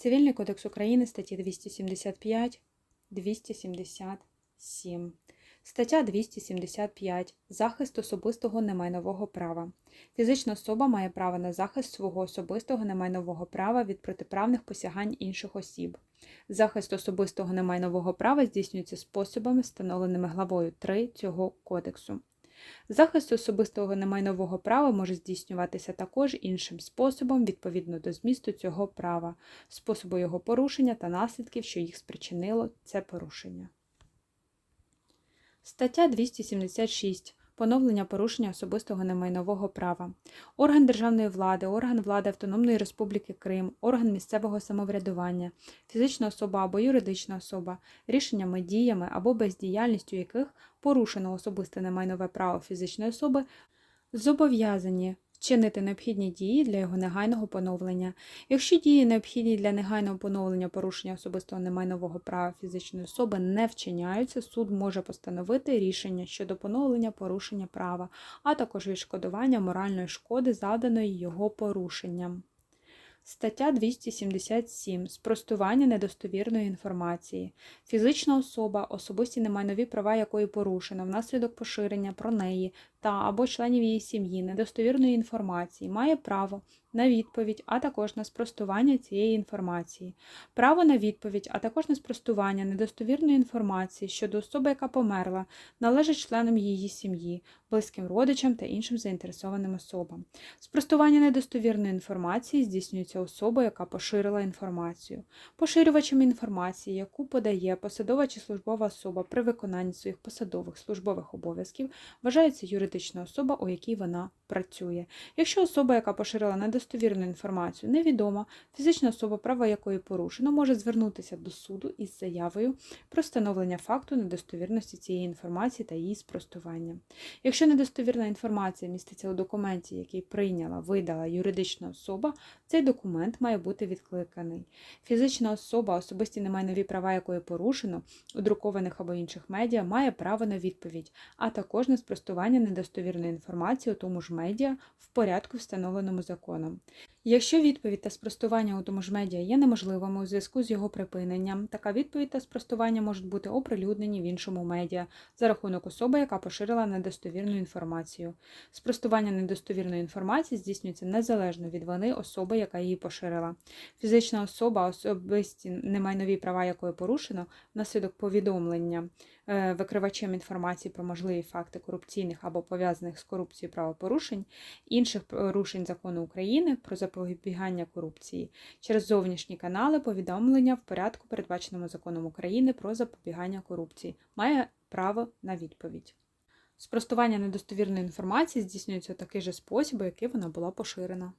Цивільний кодекс України, статті 275, 277. Стаття 275. Захист особистого немайнового права. Фізична особа має право на захист свого особистого немайнового права від протиправних посягань інших осіб. Захист особистого немайнового права здійснюється способами, встановленими главою 3 цього кодексу. Захист особистого немайнового права може здійснюватися також іншим способом відповідно до змісту цього права, способу його порушення та наслідків, що їх спричинило це порушення. Стаття 276. Поновлення порушення особистого немайнового права. Орган державної влади, орган влади Автономної Республіки Крим, орган місцевого самоврядування, фізична особа або юридична особа, рішеннями, діями або бездіяльністю яких порушено особисте немайнове право фізичної особи, зобов'язані вчинити необхідні дії для його негайного поновлення. Якщо дії необхідні для негайного поновлення порушення особистого немайнового права фізичної особи не вчиняються, суд може постановити рішення щодо поновлення порушення права, а також відшкодування моральної шкоди, завданої його порушенням. Стаття 277. Спростування недостовірної інформації. Фізична особа, особисті немайнові права якої порушено внаслідок поширення про неї та або членів її сім'ї недостовірної інформації, має право на відповідь, а також на спростування цієї інформації. Право на відповідь, а також на спростування недостовірної інформації щодо особи, яка померла, належить членам її сім'ї, близьким родичам та іншим заінтересованим особам. Спростування недостовірної інформації здійснюється особою, яка поширила інформацію. Поширювачем інформації, яку подає посадова чи службова особа при виконанні своїх посадових службових обов'язків, вважається юридична особа, у якій вона працює. Якщо особа, яка поширила недостовірну інформацію, невідома, фізична особа, права якої порушено, може звернутися до суду із заявою про встановлення факту недостовірності цієї інформації та її спростування. Якщо недостовірна інформація міститься у документі, який прийняла, видала юридична особа, цей документ має бути відкликаний. Фізична особа, особисті немайнові права якої порушено, у друкованих або інших медіа, має право на відповідь, а також на спростування недостовірної інформації у тому ж медіа в порядку, встановленому законом. Якщо відповідь та спростування у тому ж медіа є неможливими у зв'язку з його припиненням, така відповідь та спростування можуть бути оприлюднені в іншому медіа за рахунок особи, яка поширила недостовірну інформацію. Спростування недостовірної інформації здійснюється незалежно від вини особи, яка її поширила. Фізична особа, особисті немайнові права якої порушено внаслідок повідомлення е, викривачем інформації про можливі факти корупційних або пов'язаних з корупцією правопорушень, інших порушень закону України про запобігання корупції через зовнішні канали повідомлення в порядку, передбаченому законом України про запобігання корупції, має право на відповідь. Спростування недостовірної інформації здійснюється у такий же спосіб, який вона була поширена.